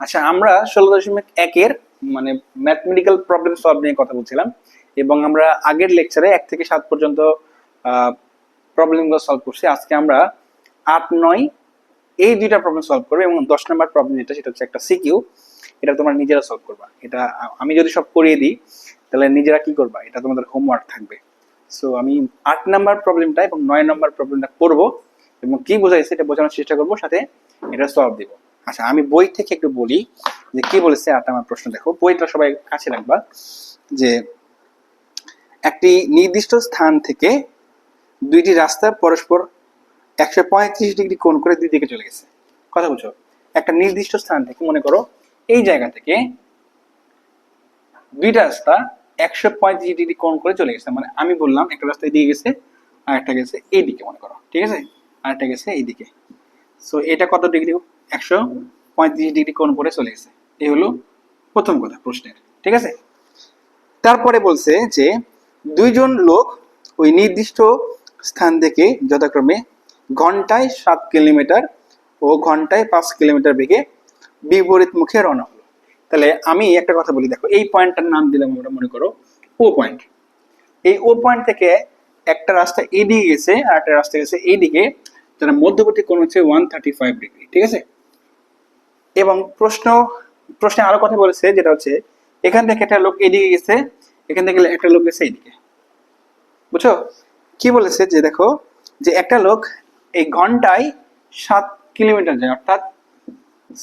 আচ্ছা আমরা ষোলো দশমিক একের মানে ম্যাথমেটিক্যাল প্রবলেম সলভ নিয়ে কথা বলছিলাম, এবং আমরা আগের লেকচারে এক থেকে সাত পর্যন্ত প্রবলেমগুলো সলভ করছি। আজকে আমরা আট, নয়, এই দুইটা প্রবলেম সলভ করব, এবং দশ নম্বর প্রবলেম যেটা, সেটা হচ্ছে একটা সিকিউ এটা তোমরা নিজেরা সলভ করবা। এটা আমি যদি সব করিয়ে দিই, তাহলে নিজেরা কি করবা? এটা তোমাদের হোমওয়ার্ক থাকবে। সো আমি আট নাম্বার প্রবলেমটা এবং নয় নম্বর প্রবলেমটা করব, এবং কি বোঝাইছে, এটা বোঝানোর চেষ্টা করব, সাথে এটা সলভ দিব। আচ্ছা আমি বই থেকে একটু বলি যে কি বলেছে আট আমার প্রশ্ন দেখো। বইটা সবাই কাছে রাখবা যে একটি নির্দিষ্ট স্থান থেকে দুইটি রাস্তা পরস্পর একশো পঁয়ত্রিশ ডিগ্রি কোণ করে দুই দিকে চলে গেছে। কথা বুঝো? একটা নির্দিষ্ট স্থান থেকে, মনে করো, এই জায়গা থেকে দুইটা রাস্তা একশো পঁয়ত্রিশ ডিগ্রি কোণ করে চলে গেছে। মানে আমি বললাম, একটা রাস্তা এদিকে গেছে আর একটা গেছে এই দিকে মনে করো। ঠিক আছে? আর একটা গেছে এইদিকে। সো এটা কত ডিগ্রি? একশো পঁয়ত্রিশ ডিগ্রি কোণ করে চলে গেছে। এই হলো প্রথম কথা প্রশ্নের, ঠিক আছে? তারপরে বলছে যে দুইজন লোক ওই নির্দিষ্ট স্থান থেকে যথাক্রমে ঘন্টায় সাত কিলোমিটার ও ঘন্টায় পাঁচ কিলোমিটার বেগে বিপরীত মুখে রওনা হলো। তাহলে আমি একটা কথা বলি, দেখো, এই পয়েন্টটার নাম দিলাম আমরা মনে করো ও পয়েন্ট এই ও পয়েন্ট থেকে একটা রাস্তা এইদিকে গেছে আর একটা রাস্তা গেছে এইদিকে তার মধ্যবর্তী কোণ হচ্ছে ওয়ান থার্টি ফাইভ ডিগ্রি ঠিক আছে? এবং প্রশ্ন, প্রশ্নে আরও কথা বলেছে, যেটা হচ্ছে, এখান থেকে একটা লোক এদিকে গেছে, এখান থেকে একটা লোক গেছে এইদিকে। বুঝছ? কি বলেছে যে দেখো, যে একটা লোক এই ঘন্টায় সাত কিলোমিটার যায়, অর্থাৎ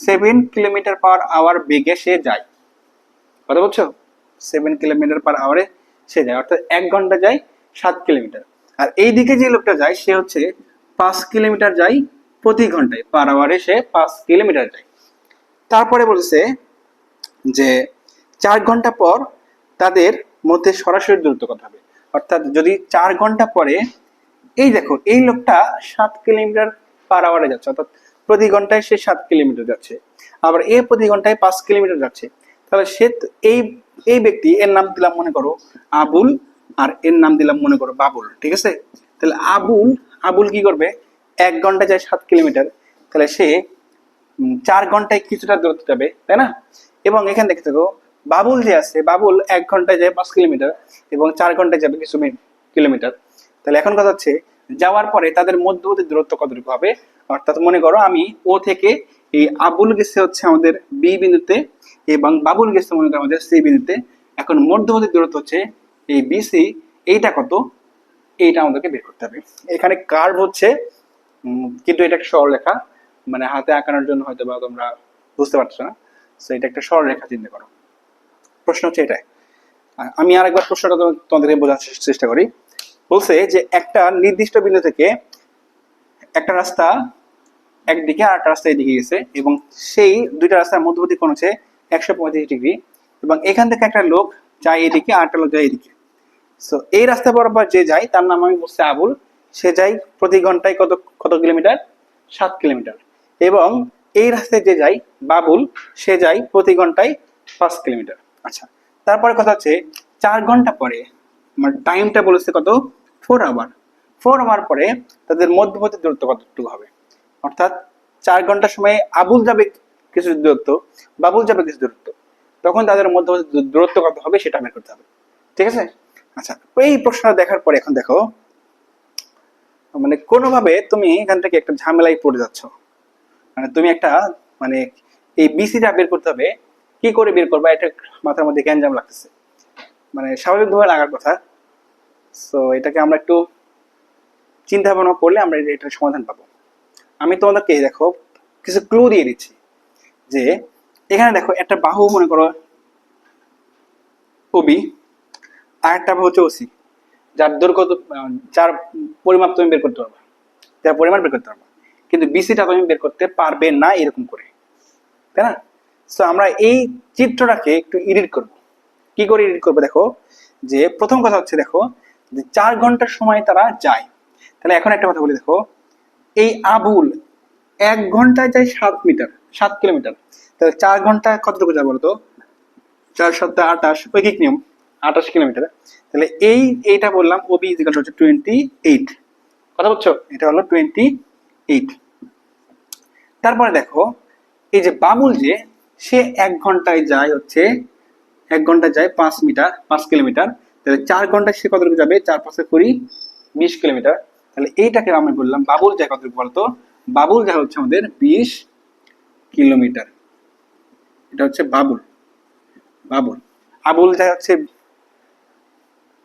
সেভেন কিলোমিটার পার আওয়ার বেগে সে যায়। কথা বলছো? সেভেন কিলোমিটার পার আওয়ারে সে যায়, অর্থাৎ এক ঘণ্টা যায়, সাত কিলোমিটার। আর এই দিকে যে লোকটা যায়, সে হচ্ছে পাঁচ কিলোমিটার যায় প্রতি ঘন্টায়, পার আওয়ারে সে পাঁচ কিলোমিটার যায়। তারপরে বলছে যে চার ঘণ্টা পর তাদের মধ্যে সরাসরি দূরত্ব কত হবে। অর্থাৎ যদি চার ঘণ্টা পরে, এই দেখো, এই লোকটা সাত কিলোমিটার পার আওয়ারে যাচ্ছে, অর্থাৎ প্রতি ঘন্টায় সে সাত কিলোমিটার যাচ্ছে। আবার এ প্রতি ঘন্টায় পাঁচ কিলোমিটার যাচ্ছে। তাহলে সে এই এই ব্যক্তি, এর নাম দিলাম মনে করো আবুল আর এর নাম দিলাম মনে করো বাবুল, ঠিক আছে? তাহলে আবুল আবুল কি করবে? এক ঘণ্টা যায় সাত কিলোমিটার। তাহলে সে চার ঘন্টায় কিছুটা দূরত্ব যাবে, তাই না? এবং এখানে দেখতে থাকো বাবুল যে আছে, বাবুল এক ঘন্টায় যায় পাঁচ কিলোমিটার এবং চার ঘন্টায় যাবে কিছু কিলোমিটার। তাহলে এখন কথা হচ্ছে, যাওয়ার পরে তাদের মধ্যবর্তী দূরত্ব কতটুকু হবে? অর্থাৎ মনে করো, আমি ও থেকে এই আবুল গেছে হচ্ছে আমাদের বি বিন্দুতে এবং বাবুল গেছে মনে করো আমাদের সি বিন্দুতে। এখন মধ্যবর্তী দূরত্ব হচ্ছে এই বিসি এইটা কত? এইটা আমাদেরকে বের করতে হবে। এখানে কার্ভ হচ্ছে কিন্তু এটা একটা সরলরেখা মানে হাতে আঁকানোর জন্য হয়তো বা তোমরা বুঝতে পারছ না। তো এটা একটা সরলরেখা চিন্তা করো। প্রশ্ন হচ্ছে এটাই। আমি আরেকবার প্রশ্নটা তোমা- তোমাদেরকে বোঝার চেষ্টা করি। বলছে যে একটা নির্দিষ্ট বিন্দু থেকে একটা রাস্তা একদিকে আর একটা রাস্তা এদিকে গেছে এবং সেই দুইটা রাস্তার মধ্যবর্তী কোণ হচ্ছে একশো পঁয়ত্রিশ ডিগ্রি এবং এখান থেকে একটা লোক যায় এদিকে আর একটা লোক যায় এদিকে। সো এই রাস্তা বরাবর যে যায়, তার নাম আমি বলছি আবুল। সে যায় প্রতি ঘন্টায় কত কত কিলোমিটার? সাত কিলোমিটার। এবং এই রাস্তায় যে যায় বাবুল, সে যায় প্রতি ঘন্টায় পাঁচ কিলোমিটার। আচ্ছা তারপরে কথা হচ্ছে চার ঘণ্টা পরে, আমার টাইমটা বলেছে কত? ফোর আওয়ার ফোর আওয়ার পরে তাদের মধ্যবর্তী দূরত্ব কতটুকু হবে। অর্থাৎ চার ঘণ্টার সময় আবুল যাবে কিছু দূরত্ব, বাবুল যাবে কিছু দূরত্ব। তখন তাদের মধ্যবর্তী দূরত্ব কত হবে সেটা বের করতে হবে। ঠিক আছে? আচ্ছা এই প্রশ্নটা দেখার পরে এখন দেখো মানে কোনোভাবে তুমি এখান থেকে একটা ঝামেলায় পড়ে যাচ্ছ। মানে তুমি একটা মানে এই বিসিটা বের করতে হবে, কি করে বের করবা? এটা মাথার মধ্যে গ্যাঞ্জাম লাগতেছে। মানে স্বাভাবিকভাবে লাগার কথা। সো এটাকে আমরা একটু চিন্তা ভাবনা করলে আমরা এটার সমাধান পাবো। আমি তোমাদেরকে দেখো, কিছু ক্লু দিয়ে দিচ্ছি যে, এখানে দেখো একটা বাহু, মনে করো ওবি আর একটা বাহু হচ্ছে ওসি যার দৈর্ঘ্য যার পরিমাপ তুমি বের করতে পারবে। যার পরিমাণ বের করতে পারবে। কিন্তু বিসিটা তুমি বের করতে পারবে না এরকম করে। তাই না? তো আমরা এই চিত্রটাকে একটু এডিট করব। কি করে এডিট করব দেখো? যে প্রথম কথা হচ্ছে দেখো, যে চার ঘণ্টার সময় তারা যায়। তাহলে এখন একটা কথা বলি দেখো। এই আবুল এক ঘন্টায় যায় সাত মিটার, সাত কিলোমিটার। তাহলে চার ঘন্টায় কতটুকু যাবে বলতো? চার সাতটা আটাশ ঐকিক নিয়ম? আটাশ কিলোমিটার। তাহলে এই, এইটা বললাম ওবি হচ্ছে টোয়েন্টি এইট কথা বলছো এটা হলো টোয়েন্টি এইট তারপরে দেখো, এই যে বাবুল যে, সে এক ঘন্টায় যায় হচ্ছে, এক ঘন্টায় যায় পাঁচ মিটার, পাঁচ কিলোমিটার। তাহলে চার ঘন্টায় সে কতটুকু যাবে? চার পাঁচে কুড়ি, বিশ কিলোমিটার। তাহলে এইটাকে আমি বললাম বাবুল যায় কতটুকু বলতো? বাবুল যায় হচ্ছে আমাদের বিশ কিলোমিটার। এটা হচ্ছে বাবুল। বাবুল। আবুল যায় হচ্ছে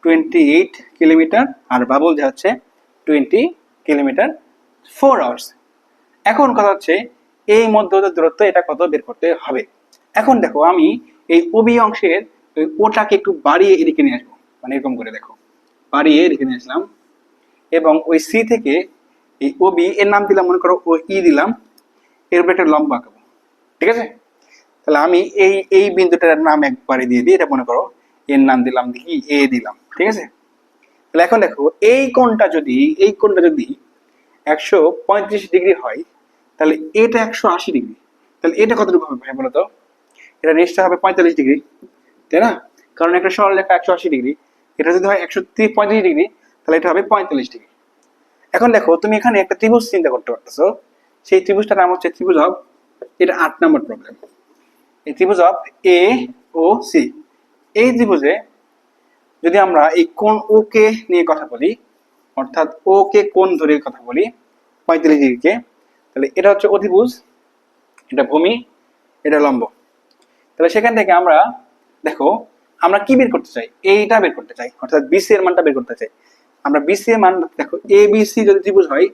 টোয়েন্টি এইট কিলোমিটার আর বাবুল যা হচ্ছে টোয়েন্টি কিলোমিটার। ফোর আওয়ার্স এখন কথা হচ্ছে, এই মধ্যবর্তী দূরত্ব এটা কত বের করতে হবে? এখন দেখো, আমি এই ওবি অংশের ওই ওটাকে একটু বাড়িয়ে এদিকে নিয়ে আসব। মানে এরকম করে দেখো। বাড়িয়ে এদিকে নিয়ে আসলাম। এবং ওই সি থেকে এই ওবি এর নাম দিলাম, মনে করো ও ই দিলাম। এর উপরে একটা লম্বা আঁকাবো। ঠিক আছে? তাহলে আমি এই এই বিন্দুটার নাম একবারে দিয়ে দিই। এটা মনে করো, এর নাম দিলাম দেখি এ দিলাম। ঠিক আছে? তাহলে এখন দেখো, এই কোণটা যদি, এই কোণটা যদি একশো পঁয়ত্রিশ ডিগ্রি হয়, তাহলে এটা একশো আশি ডিগ্রি। তাহলে এটা কতটুকু হবে ভাই বলো তো এটা নিশ্চয় হবে পঁয়তাল্লিশ ডিগ্রি, তাই না? কারণ একটা সরল রেখা একশো আশি ডিগ্রি, এটা যদি হয় একশো পঁয়ত্রিশ ডিগ্রি, তাহলে এটা হবে পঁয়তাল্লিশ ডিগ্রি। এখন দেখো, তুমি এখানে একটা ত্রিভুজ চিন্তা করতে পারতেছো। সেই ত্রিভুজটার নাম হচ্ছে ত্রিভুজ অফ, এটা আট নম্বর প্রবলেম এই ত্রিভুজ অফ এ ও সি এই ত্রিভুজে যদি আমরা এই কোণ ও কে নিয়ে কথা বলি অর্থাৎ ও কে কোণ ধরে কথা বলি? পঁয়তাল্লিশ ডিগ্রিকে তাহলে এটা হচ্ছে অধিভুজ, এটা ভূমি, এটা লম্ব। তাহলে সেখান থেকে আমরা, দেখো, আমরা কি বের করতে চাই? এইটা বের করতে চাই, অর্থাৎ বিসি এর মানটা বের করতে চাই। আমরা বিসি এর মান, দেখো এ বিসি যদি ত্রিভুজ হয়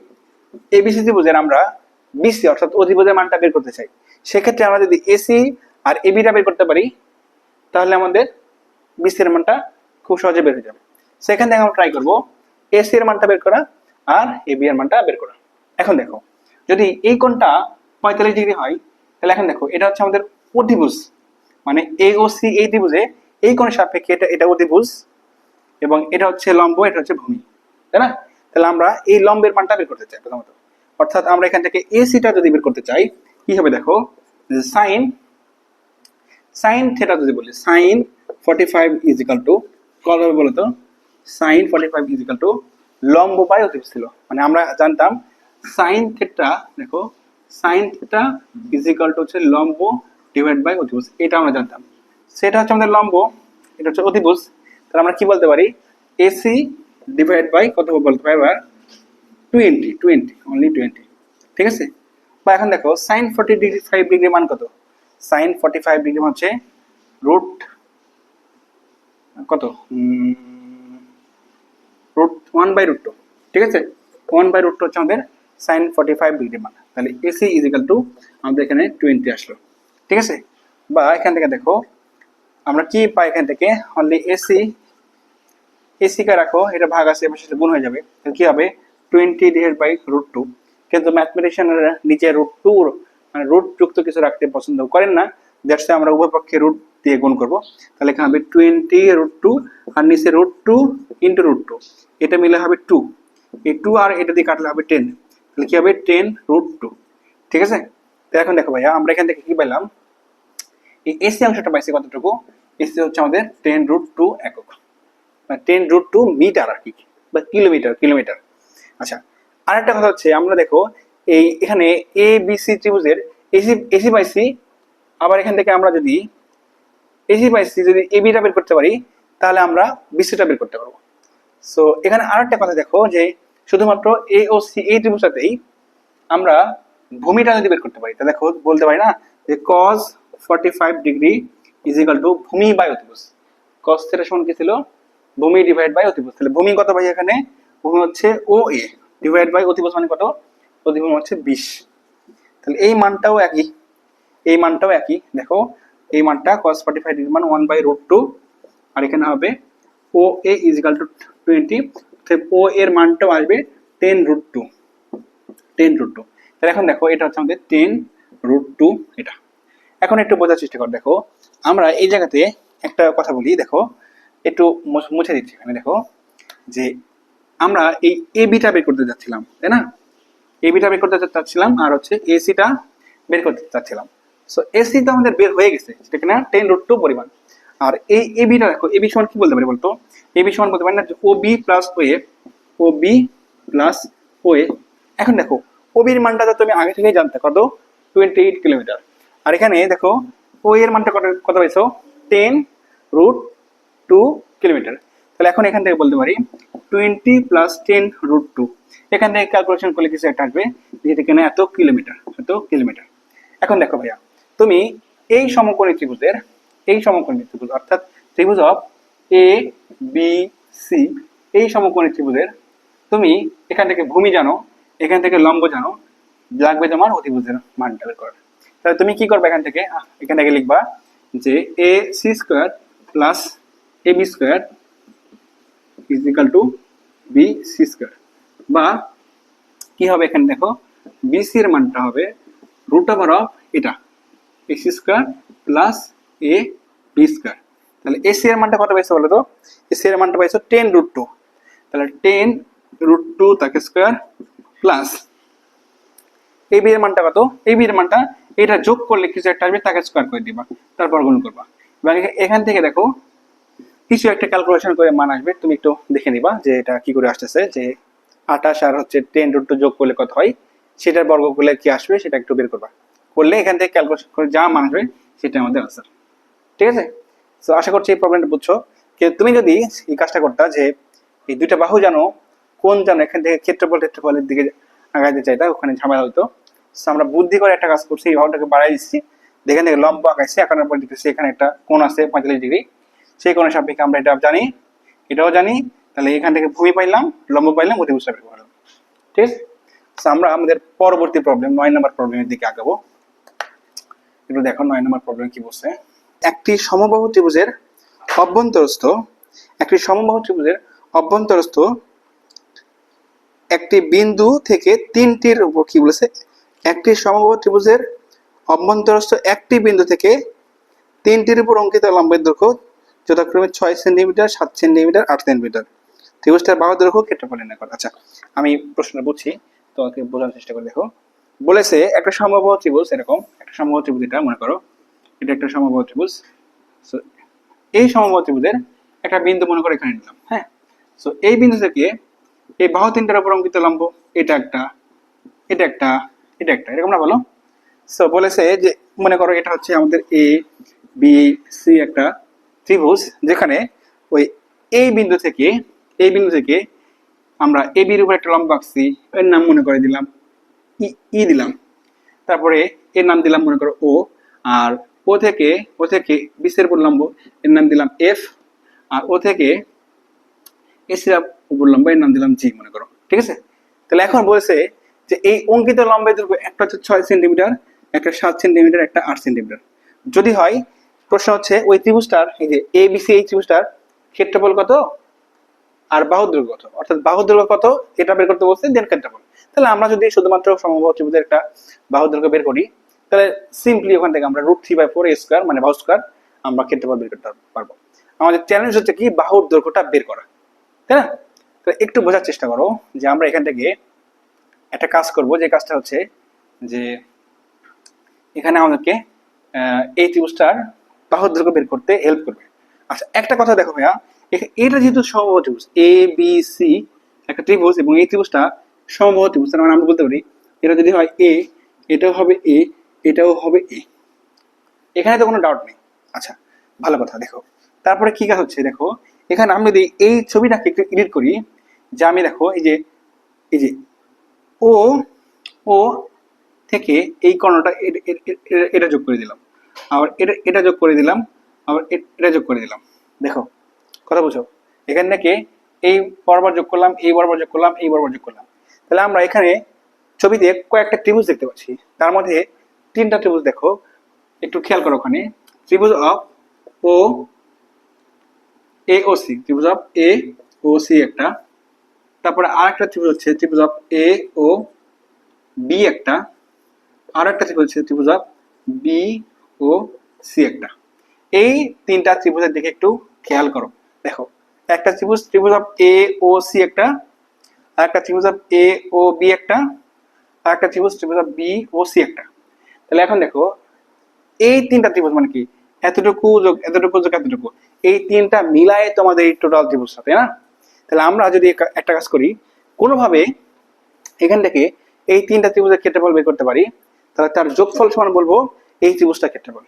এ বিসি ত্রিভুজের আমরা বিসি অর্থাৎ অধিভুজের মানটা বের করতে চাই। সেক্ষেত্রে আমরা যদি এসি আর এবিটা বের করতে পারি, তাহলে আমাদের বিসি এর মানটা খুব সহজে বের হয়ে যাবে। সেখান থেকে আমরা ট্রাই করব এসি এর মানটা বের করা আর এবি এর মানটা বের করা। এখন দেখো, যদি এই কোণটা পঁয়তাল্লিশ ডিগ্রি হয়, তাহলে এখন দেখো, এটা হচ্ছে আমাদের অধিভুজ। মানে এ ও সি এই ত্রিভুজে এই কোণের সাপেক্ষে এটা এটা অধিভুজ এবং এটা হচ্ছে লম্ব, এটা হচ্ছে ভূমি। তাই না? তাহলে আমরা এই লম্বের মানটা বের করতে চাই প্রথমত। অর্থাৎ আমরা এখান থেকে এসিটা যদি বের করতে চাই, কি হবে দেখো? সাইন সাইন থেটা যদি বলি sine forty five is equal to call হবে বলতো? Sine forty five is equal to লম্ব বাই অতিভুজ ছিল মানে আমরা জানতাম সাইন থেটা দেখো sine theta is equal to হচ্ছে লম্ব ডিভাইড বাই অতিভুজ এটা আমরা জানতাম। সেটা হচ্ছে আমাদের লম্ব, এটা হচ্ছে অতিভুজ তাহলে আমরা কি বলতে পারি? এসি ডিভাইড বাই কত বলতে? পারি এবার টোয়েন্টি টোয়েন্টি অনলি টোয়েন্টি ঠিক আছে? বা এখন দেখো sine forty degree five degree মান কত? সাইন ফর্টি ফাইভ ডিগ্রি মান হচ্ছে রুট কত? Root one by root two ঠিক আছে? ওয়ান বাই রুট টু হচ্ছে আমাদের সাইন ফর্টি ফাইভ ডিগ্রি মান তাহলে এসি ইজিক্যাল টু আমাদের এখানে টোয়েন্টি আসলো, ঠিক আছে? বা এখান থেকে দেখো, আমরা কি পাই এখান থেকে? অনলি এসি এসি কে রাখো, এটা ভাগ আছে, এবার সেটা গুণ হয়ে যাবে। তাহলে কি হবে? Twenty divide by root two কিন্তু ম্যাথমেটিশিয়ানরা নিচে রুট টু মানে রুট যুক্ত কিছু রাখতে পছন্দ করেন না। দ্যাটস আমরা উভয় পক্ষে রুট দিয়ে গুণ করব। তাহলে এখানে হবে টোয়েন্টি রুট টু আর নিচে root two into root two এটা মিলে হবে টু এই টু আর এটা দিয়ে কাটলে হবে টেন তাহলে কী হবে? টেন রুট টু ঠিক আছে? তো এখন দেখো ভাইয়া, আমরা এখান থেকে কী পেলাম এই এসি অংশটা পাইছি কতটুকু? এসি হচ্ছে আমাদের টেন রুট টু একক। মানে টেন রুট টু মিটার আর কি, বা কিলোমিটার কিলোমিটার আচ্ছা আরেকটা কথা হচ্ছে, আমরা দেখো, এই এখানে এ বি সি ত্রিভুজের এসি এসি সি আবার এখান থেকে আমরা যদি এসি সি যদি এ বিটা বের করতে পারি, তাহলে আমরা বিসিটা বের করতে পারব। সো এখানে আর একটা কথা দেখো যে শুধুমাত্র এ ও সি এই ত্রিভুজটাতেই আমরা ভূমিটা যদি বের করতে পারি তাহলে দেখো বলতে পারি না যে cos forty five degree is equal to ভূমি বাই অতিভুজ। কস থেটা সমান কি ছিল? ভূমি ডিভাইড বাই অতিভুজ। তাহলে ভূমি কত ভাই এখানে? ভূমি হচ্ছে ও এ ডিভাইড বাই অতিভুজ মানে কত? অতিভুজ হচ্ছে বিশ। তাহলে এই মানটাও একই, এই মানটাও একই। দেখো এই মানটা cos 45 ডিগ্রি মান 1 বাই রুট টু আর এখানে হবে O A is equal to twenty O এর মানটাও আসবে ten root two ten root two তাহলে এখন দেখো এটা হচ্ছে আমাদের টেন রুট টু এটা। এখন একটু বোঝার চেষ্টা কর, দেখো, আমরা এই জায়গাতে একটা কথা বলি, দেখো, একটু মুছে দিচ্ছি এখানে, দেখো, যে আমরা এই এ বিটা বের করতে যাচ্ছিলাম, তাই না? এ বিটা বের করতে চাচ্ছিলাম আর হচ্ছে এসিটা বের করতে চাচ্ছিলাম সো এসি তো আমাদের বের হয়ে গেছে, সেটা কিনা টেন রুট টু পরিমাণ। আর এই এ বিটা দেখো এ বি সমান কি বলতে পারি বলতো? এ বি সমান বলতে পারি না O B plus O A O B plus O A এখন দেখো ও বির মানটা তো তুমি আগে থেকেই জানতে কত টোয়েন্টি এইট কিলোমিটার আর এখানে দেখো ও এর মানটা কত কত পাইছো টেন রুট টু কিলোমিটার তাহলে এখন এখান থেকে বলতে পারি twenty plus ten root two এখান থেকে ক্যালকুলেশন করলে কিছু একটা আসবে যেটা কিনা এত কিলোমিটার এত কিলোমিটার এখন দেখো ভাইয়া তুমি এই সমকোণী ত্রিভুজের, এই সমকোণী ত্রিভুজ, অর্থাৎ ত্রিভুজ অফ এ বি সি এই সমকোণী ত্রিভুজের, তুমি এখান থেকে ভূমি জানো, এখান থেকে লম্ব জানো, লাগবে তোমার অতিভুজের মানটা বের করার তাহলে তুমি কি করবে এখান থেকে? এখান থেকে লিখবা যে A C square plus A B square is to B C square বা কি হবে এখানে দেখো? বিসি এর মানটা হবে রুট ওভার অফ এটা। A C square plus A B square তাহলে এসি এর মানটা কত পাইছো বলো তো এসি এর মানটা পাইছো টেন রুট টু তাহলে টেন রুট টু তাকে স্কোয়ার প্লাস এই বি এর মানটা কত? এই বি এর মানটা এটা যোগ করলে কিছু একটা আসবে, তাকে স্কোয়ার করে দিবা, তারপর গুণ করবা। এবং এখা- এখান থেকে দেখো, কিছু একটা ক্যালকুলেশন করে মান আসবে, তুমি একটু দেখে নিবা যে এটা কি করে আসতেছে, যে আঠাশ আর হচ্ছে টেন রুট টু যোগ করলে কত হয়? সেটার বর্গ করলে কি আসবে, সেটা একটু বের করবা। করলে এখান থেকে ক্যালকুলেশন করে যা মান আসবে সেটা আমাদের আনসার ঠিক আছে? তো আশা করছি এই প্রবলেমটা বুঝছ। কিন্তু তুমি যদি এই কাজটা করতা যে এই দুইটা বাহু জানো, কোন জানো, এখান থেকে ক্ষেত্রফল, ক্ষেত্রফলের দিকে আগাইতে চাইতা, ওখানে ঝামেলা হতো আমরা বুদ্ধি করে একটা কাজ করছি, এই বাহুটাকে বাড়াই দিচ্ছি। যেখান থেকে লম্বা আঁকাইছি, আঁকানোর পর দেখতেছি এখানে একটা কোণ আছে, পঁয়তাল্লিশ ডিগ্রি। সেই কোণের সাপেক্ষে আমরা এটা জানি, এটাও জানি, তাহলে এখান থেকে ভূমি পাইলাম, লম্ব পাইলাম বের করলাম ঠিক আছে? আমরা আমাদের পরবর্তী প্রবলেম নয় নম্বর প্রবলেমের দিকে আগাবো। একটু দেখো নয়, নম্বর প্রবলেম কি বলছে? একটি সমবাহু ত্রিভুজের অভ্যন্তরস্থ, একটি সমবাহু ত্রিভুজের অভ্যন্তরস্থ একটি বিন্দু থেকে তিনটির উপর কি বলেছে? একটি সমবাহু ত্রিভুজের অভ্যন্তরস্থ একটি বিন্দু থেকে তিনটির উপর অঙ্কিত লম্বের দৈর্ঘ্য যথাক্রমে ছয় সেন্টিমিটার, সাত সেন্টিমিটার, আট সেন্টিমিটার। ত্রিভুজটার বাহু দৈর্ঘ্য ক্ষেত্রফল নির্ণয় করা। আচ্ছা আমি প্রশ্নটা বুঝছি, তোমাকে বোঝানোর চেষ্টা করে দেখো। বলেছে একটা সমবাহু ত্রিভুজ এরকম একটা সমবাহু ত্রিভুজ এটা মনে করো। এটা একটা সমবাহু ত্রিভুজ। So, এই সমবাহু ত্রিভুজের একটা বিন্দু মনে করে এখানে নিলাম হ্যাঁ? সো এই বিন্দু থেকে এই বাহু তিনটার উপর অঙ্কিত লম্ব এটা একটা এটা একটা এটা একটা এরকম না বলো? সো বলেছে যে মনে করো এটা হচ্ছে আমাদের এ বি সি একটা ত্রিভুজ যেখানে ওই এই বিন্দু থেকে এই বিন্দু থেকে আমরা এ বির উপর একটা লম্ব আঁকছি এর নাম মনে করে দিলাম ই দিলাম। তারপরে এর নাম দিলাম মনে করো ও। আর ও থেকে ও থেকে বিশের উপর লম্ব, এর নাম দিলাম এফ। আর ও থেকে এসির উপর লম্ব, এর নাম দিলাম জি মনে করো। ঠিক আছে? তাহলে এখন বলছে যে এই অঙ্কিত লম্বের দৈর্ঘ্য একটা হচ্ছে ছয় সেন্টিমিটার, একটা সাত সেন্টিমিটার, একটা আট সেন্টিমিটার। যদি হয়, প্রশ্ন হচ্ছে ওই ত্রিভুজটার, এই যে এ বি সি এই ত্রিভুজটার ক্ষেত্রফল কত? আর বাহুর দৈর্ঘ্য কত? অর্থাৎ বাহুর দৈর্ঘ্য কত? এটা বের করতে বলছে দেন ক্ষেত্রফল তাহলে আমরা যদি শুধুমাত্র সমবাহু ত্রিভুজের একটা বাহুর দৈর্ঘ্য বের করি, তাহলে সিম্পলি ওখান থেকে আমরা root three by four square মানে বাহু স্কোয়ার আমরা ক্ষেত্রফল বের করতে পারব। আমাদের চ্যালেঞ্জ হচ্ছে কি বাহুর দৈর্ঘ্যটা বের করা, তাই না? তো একটু বোঝার চেষ্টা করো যে আমরা এখান থেকে একটা কাজ করব, যে কাজটা হচ্ছে যে এখানে আমাদেরকে এই ত্রিভুজটার বাহুর দৈর্ঘ্য বের করতে হেল্প করবে। আচ্ছা একটা কথা দেখো ভাইয়া এটা যেহেতু সমবাহু ত্রিভুজ এ বি সি একটা ত্রিভুজ এবং এই ত্রিভুজটা সমবাহু ত্রিভুজ, তার মানে আমরা বলতে পারি এটা যদি হয় এ এটাও হবে এ এটাও হবে এ এখানে তো কোনো ডাউট নেই। আচ্ছা ভালো কথা, দেখো। তারপরে কি কাজ হচ্ছে, দেখো, এখানে আমি যদি এই ছবিটাকে একটু এডিট করি, যে আমি, দেখো, এই যে এই যে ও ও থেকে এই কর্ণটা এটা যোগ করে দিলাম। আবার এটা এটা যোগ করে দিলাম, আবার এটা যোগ করে দিলাম। দেখো কথা বুঝো? এখান থেকে এই বরাবর যোগ করলাম, এই বরাবর যোগ করলাম, এই বরাবর যোগ করলাম। তাহলে আমরা এখানে ছবিতে কয়েকটা ত্রিভুজ দেখতে পাচ্ছি। তার মধ্যে তিনটা ত্রিভুজ দেখো। একটু খেয়াল করো ওখানে। ত্রিভুজ of O, A O C. ত্রিভুজ অফ এ ও সি একটা। তারপরে আর একটা ত্রিভুজ হচ্ছে ত্রিভুজ অফ এ ও বি একটা। আর একটা ত্রিভুজ হচ্ছে ত্রিভুজ অফ বি ও সি একটা। এই তিনটা ত্রিভুজের দিকে একটু খেয়াল করো। দেখো, একটা ত্রিভুজ ত্রিভুজ অফ এ ও সি একটা, আর একটা ত্রিভুজ অফ এ ও বি একটা, আর একটা ত্রিভুজ ত্রিভুজ অফ বি ও সি একটা। তাহলে এখন দেখো, এই তিনটা ত্রিভুজ মানে কি? এতটুকু যোগ এতটুকু যোগ, এতটুকু। এই তিনটা মিলায়ে তোমাদের এই টোটাল ত্রিভুজটা, তাই না? তাহলে আমরা যদি একটা- একটা কাজ করি, কোনোভাবে এখান থেকে এই তিনটা ত্রিভুজের ক্ষেত্রফল বের করতে পারি, তাহলে তার যোগফল সমান বলব, এই ত্রিভুজটা ক্ষেত্রফল।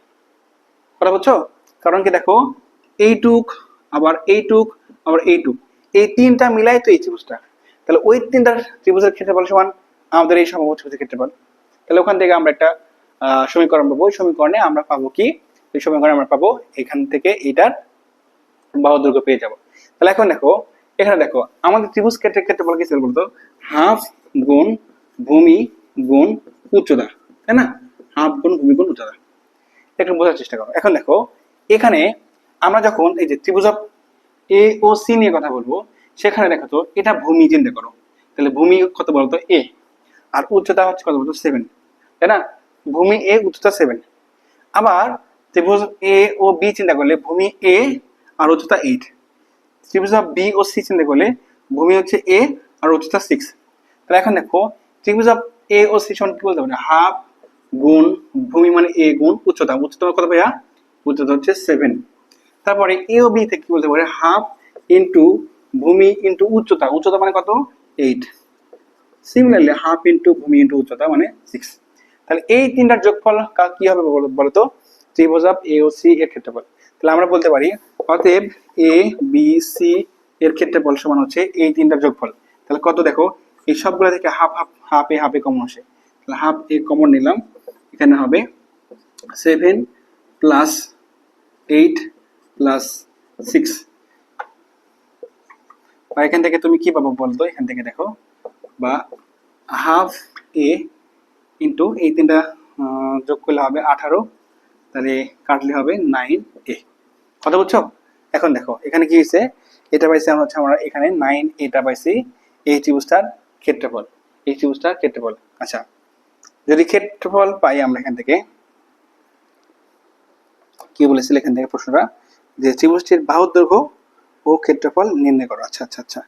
কথা বুঝছ? কারণ কি দেখো, এইটুক আবার এইটুক আবার এইটুক। এই তিনটা মিলাই তো এই ত্রিভুজটা। তাহলে ওই তিনটা ত্রিভুজের ক্ষেত্রফল সমান আমাদের এই সমবাহু ত্রিভুজের ক্ষেত্রফল। তাহলে ওখান থেকে আমরা একটা সমীকরণ পাবো। ওই সমীকরণে আমরা পাবো কি? ওই সমীকরণে আমরা পাবো এখান থেকে এইটার বাহু দৈর্ঘ্য পেয়ে যাব। তাহলে এখন দেখো, এখানে দেখো, আমাদের ত্রিভুজ ক্ষেত্রের ক্ষেত্রফল কি ছিল বলতো? হাফ গুণ ভূমি গুণ উচ্চতা, তাই না? হাফ গুণ ভূমি গুণ উচ্চতা। একটু বোঝার চেষ্টা করো। এখন দেখো, এখানে আমরা যখন এই যে ত্রিভুজ এ ও সি নিয়ে কথা বলব, সেখানে দেখো তো এটা ভূমি চিন্তা করো। তাহলে ভূমি কত বলতো? এ আর উচ্চতা হচ্ছে কত বলতো? সেভেন তাই না? ভূমি এ উচ্চতা সেভেন আবার ত্রিভুজ এ ও বি চিন্তা করলে ভূমি এ আর উচ্চতা এইট ত্রিভুজ বি ও সি চিন্তা করলে ভূমি হচ্ছে এ আর উচ্চতা সিক্স তাহলে এখন দেখো, ত্রিভুজ এ ও সি সমান কি বলতে পারে? হাফ গুণ ভূমি মানে এ গুণ উচ্চতা। উচ্চতা কত ভাইয়া? উচ্চতা হচ্ছে সেভেন তারপরে এও বি থেকে কি বলতে পারে? হাফ ইন্টু ভূমি ইন্টু উচ্চতা। উচ্চতা মানে কত? এইট। সিমিলারলি হাফ ইন্টু ভূমি ইন্টু উচ্চতা মানে সিক্স তাহলে এই তিনটার যোগফল কি হবে বলো- বলতো? ত্রিভুজ অফ এ ও সি এর ক্ষেত্রফল। তাহলে আমরা বলতে পারি, অতএব এ বি সি এর ক্ষেত্রফল সমান হচ্ছে এই তিনটার যোগফল। তাহলে কত দেখো? এই সবগুলো থেকে হাফ হাফ হাফ এ হাফ এ কমন আসে। তাহলে হাফ এ কমন নিলাম। এখানে হবে seven plus eight plus six বা এখান থেকে তুমি কি পাবো বলতো? এখান থেকে দেখো। বা হাফ এ ইন্টু এই তিনটা যোগ করলে হবে আঠারো। তাহলে কাটলে হবে নাইন এ কথা বুঝছ? এখন দেখো, এখানে কি হয়েছে? এটা পাইছি আমরা হচ্ছে আমরা এখানে নাইন এটা পাইছি। এই ত্রিভুজটার ক্ষেত্রফল। এই ত্রিভুজটার ক্ষেত্রফল। আচ্ছা যদি ক্ষেত্রফল পাই আমরা এখান থেকে, কি বলেছিল এখান থেকে প্রশ্নটা? যে ত্রিভুজটির বাহুর দৈর্ঘ্য ও ক্ষেত্রফল নির্ণয় করো। আচ্ছা আচ্ছা আচ্ছা।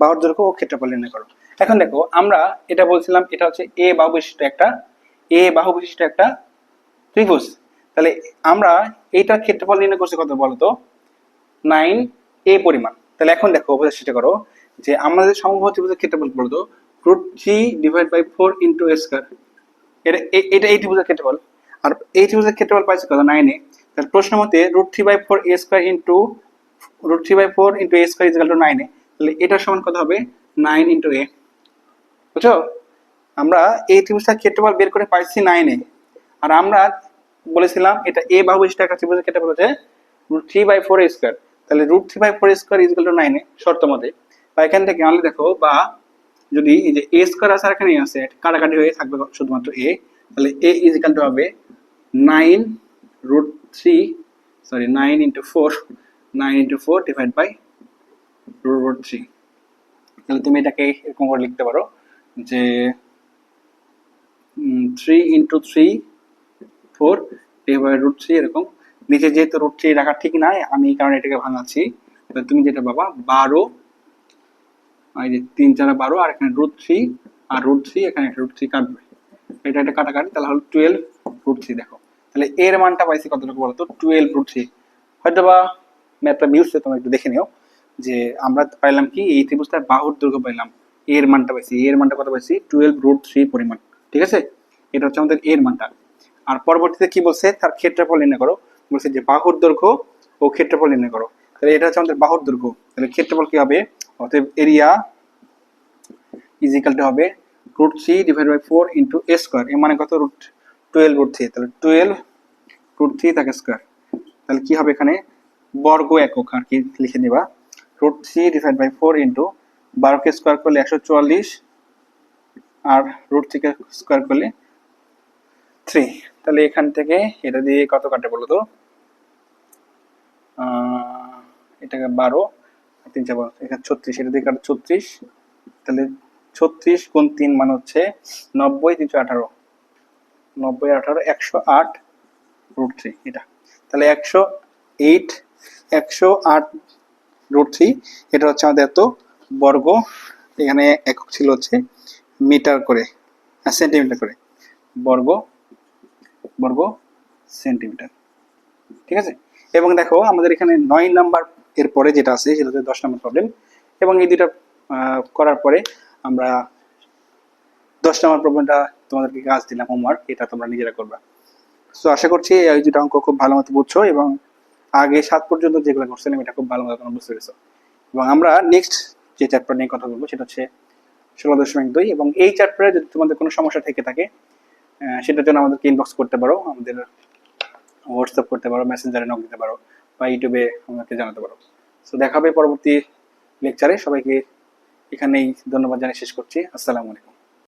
বাহুর দৈর্ঘ্য ও ক্ষেত্রফল নির্ণয় করো। এখন দেখো, আমরা এটা বলছিলাম, এটা হচ্ছে এ বাহু বিশিষ্ট একটা, এ বাহু বিশিষ্ট একটা ত্রিভুজ। তাহলে আমরা এইটার ক্ষেত্রফল নির্ণয় করছি কত বলতো? নাইন এ পরিমাণ। তাহলে এখন দেখো বোঝার চেষ্টা করো যে আমাদের সমবাহু ত্রিভুজের ক্ষেত্রফল বলতো? Root three divide by four into square. এটা, এ- এটা এই ত্রিভুজের ক্ষেত্রফল। আর এই ত্রিভুজের ক্ষেত্রফল পাইছে কত? নাইনে তাহলে প্রশ্ন মতে root three by four A square into root three by four into A square is equal to নাইনে তাহলে এটার সমান কত হবে? নাইন ইন্টু এ বুঝছ? আমরা এই ত্রিভুজটার ক্ষেত্রফল বের করে পাইছি নাইন নাইনে আর আমরা বলেছিলাম এটা এ বাহু বিশিষ্ট একটা ত্রিভুজের ক্ষেত্রফল হচ্ছে root three by four A square তাহলে root three by four square is equal to নাইনে শর্ত মতে। বা এখান থেকে আনলে দেখো, বা যদি এই যে এ স্কোয়ার আছে এখানে আছে, কাটাকাটি হয়ে থাকবে শুধুমাত্র এ তাহলে এ ইজিক্যাল টু হবে nine root three sorry nine into four nine into four divide by root root three তাহলে তুমি এটাকে এরকম করে লিখতে পারো যে three into three four divide root three এরকম। নিচে যেহেতু রুট থ্রি রাখা ঠিক নাই, আমি এই কারণে এটাকে ভাঙাচ্ছি। তুমি যেটা পাবা, বারো এই যে তিন চার বারো, আর এখানে রুট থ্রি আর রুট থ্রি এখানে একটা রুট থ্রি কাটবে। এটা একটা কাটাকাটি, তাহলে হলো টুয়েলভ রুট থ্রি দেখো। তাহলে এর মানটা পাইছি কতটুকু বলতো? টুয়েলভ রুট থ্রি হয়তো বা ম্যাথটা মিলছে তোমরা একটু দেখে নিও যে আমরা পাইলাম কি? এই ত্রিভুজটার বাহুর দৈর্ঘ্য পাইলাম। এর মানটা পাইছি। এর মানটা কত পাইছি? টুয়েলভ রুট থ্রি পরিমাণ। ঠিক আছে? এটা হচ্ছে আমাদের এর মানটা। আর পরবর্তীতে কি বলছে? তার ক্ষেত্রফল নির্ণয় করো। বলছে যে বাহুর দৈর্ঘ্য ও ক্ষেত্রফল নির্ণয় করো। তাহলে এটা হচ্ছে আমাদের বাহুর দৈর্ঘ্য। তাহলে ক্ষেত্রফল কি হবে? অতএব এরিয়া ইজিক্যাল টু হবে root three divide by four into A square এর মানে কত? রুট টুয়েলভ রুট থ্রি তাহলে টুয়েলভ রুট থ্রি থাকে স্কোয়ার তাহলে কি হবে এখানে? বর্গ একক আর কি লিখে নিবা। Root three divide by four into বারোকে স্কোয়ার করলে একশো চুয়াল্লিশ আর রুট থেকে স্কোয়ার করলে থ্রি তাহলে এখান থেকে এটা দিয়ে কত কাটে বলো তো এটাকে বারো তিন চার বারো, এখানে ছত্রিশ এটা দিয়ে কাটে ছত্রিশ। তাহলে ছত্রিশ গুণ তিন মানে হচ্ছে নব্বই তিনশো আঠারো। নব্বই, আঠারো, একশো আট রুট থ্রি এটা। তাহলে একশো এইট একশো আট রুট থ্রি এটা হচ্ছে আমাদের এত বর্গ। এখানে একক ছিল হচ্ছে মিটার করে সেন্টিমিটার করে। বর্গ বর্গ সেন্টিমিটার ঠিক আছে? এবং দেখো, আমাদের এখানে নয় নাম্বার এর পরে যেটা আছে, সেটা হচ্ছে দশ নম্বর প্রবলেম এবং এই দুটা করার পরে আমরা দশ নম্বর প্রবলেমটা তোমাদেরকে কাজ দিলাম হোমওয়ার্ক এটা তোমরা নিজেরা করবা। তো আশা করছি এই দুটো অঙ্ক খুব ভালো মতো বুঝছ এবং আগে সাত পর্যন্ত যেগুলো করছিলাম, এটা খুব ভালো মতো তোমরা বুঝতে পেরেছ। এবং আমরা নেক্সট যে চ্যাপ্টার নিয়ে কথা বলব, সেটা হচ্ছে ষোলো দশমিক দুই এবং এই চ্যাপ্টারে যদি তোমাদের কোনো সমস্যা থেকে থাকে সেটার জন্য আমাদেরকে ইনবক্স করতে পারো, আমাদের হোয়াটসঅ্যাপ করতে পারো মেসেঞ্জারে নক দিতে পারো বা ইউটিউবে আমাদেরকে জানাতে পারো। তো দেখা হবে পরবর্তী লেকচারে সবাইকে এখানেই ধন্যবাদ জানিয়ে শেষ করছি। আসসালামু আলাইকুম।